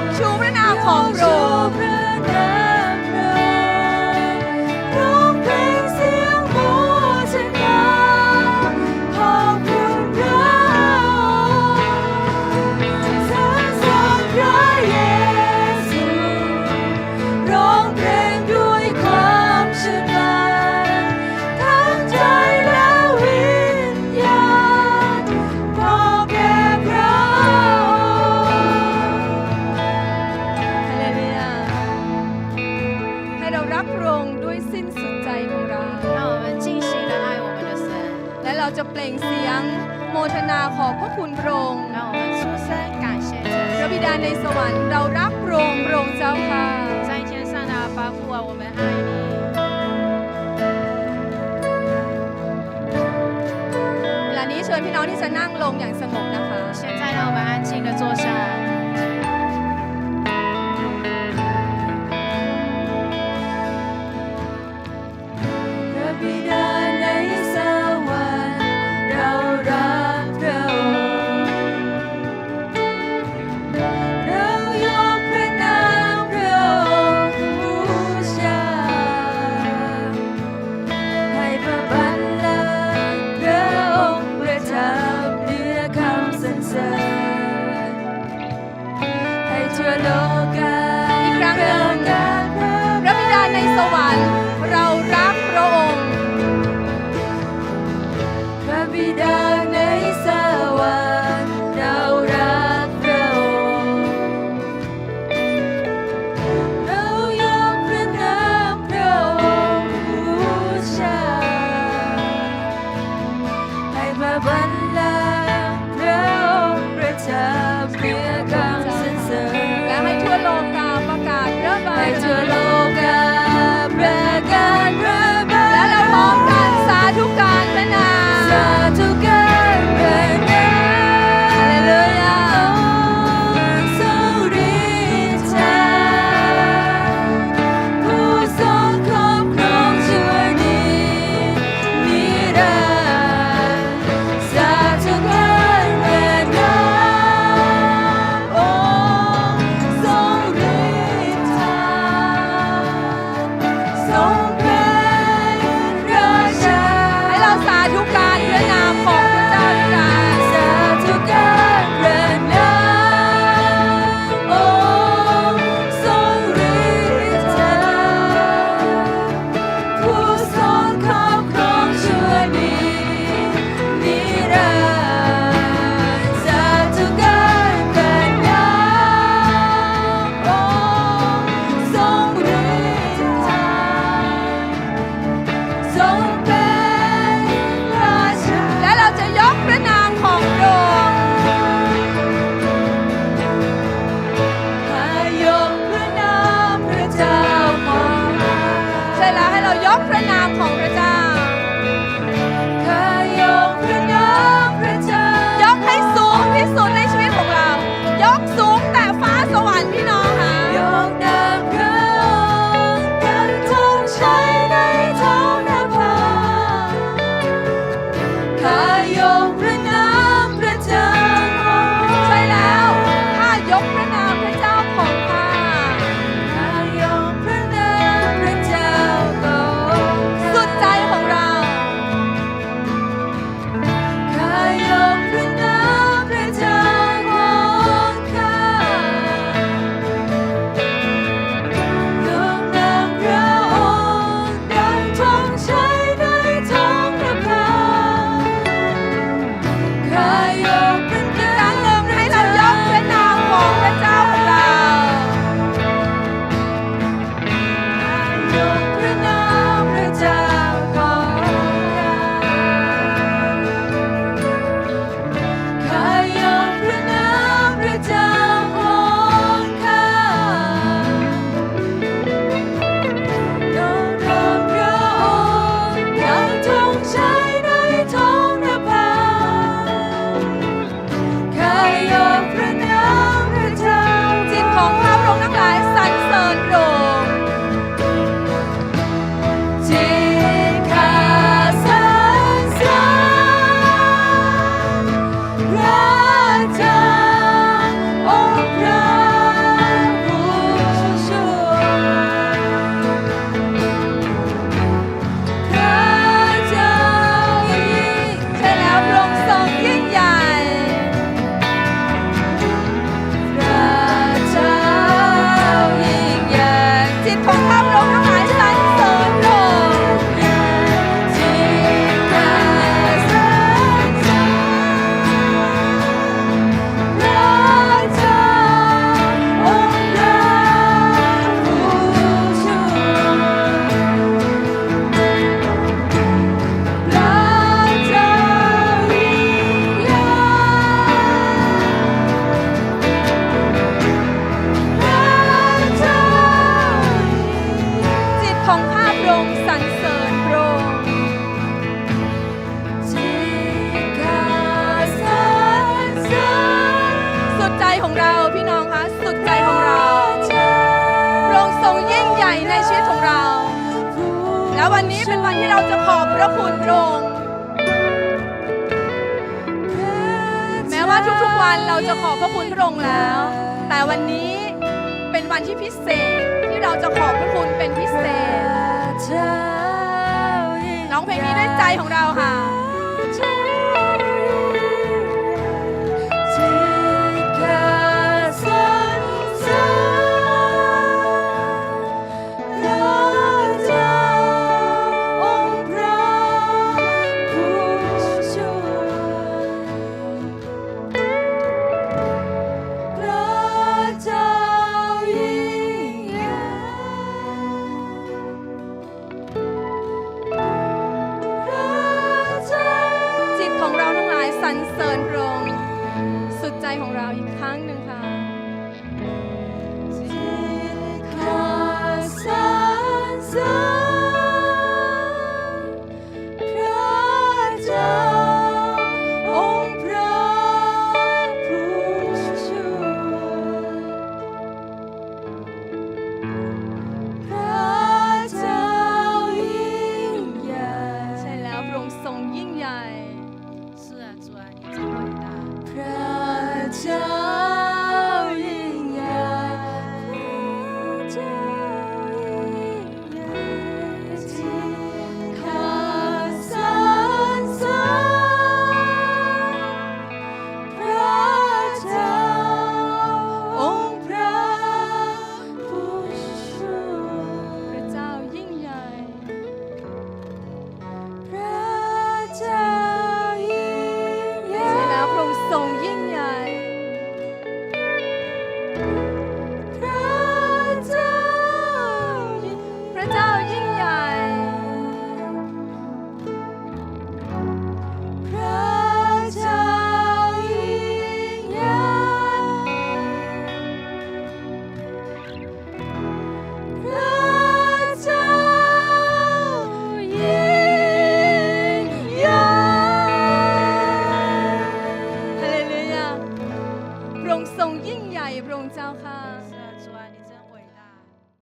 กชูพระนามของพระ ในสวรรค์เรารักโรงโรงเจ้าค่ะ在天上的巴父啊我们爱你เวลานี้เชิญพี่น้องที่จะนั่งลงอย่างสงบนะคะ to และวันนี้เป็นวันที่เราจะขอบพระคุณพระองค์แม้ว่าทุกๆวันเราจะขอบพระคุณพระองค์แล้ว แต่วันนี้เป็นวันที่พิเศษที่เราจะขอบพระคุณเป็นพิเศษร้องเพลงนี้ด้วยใจของเราค่ะ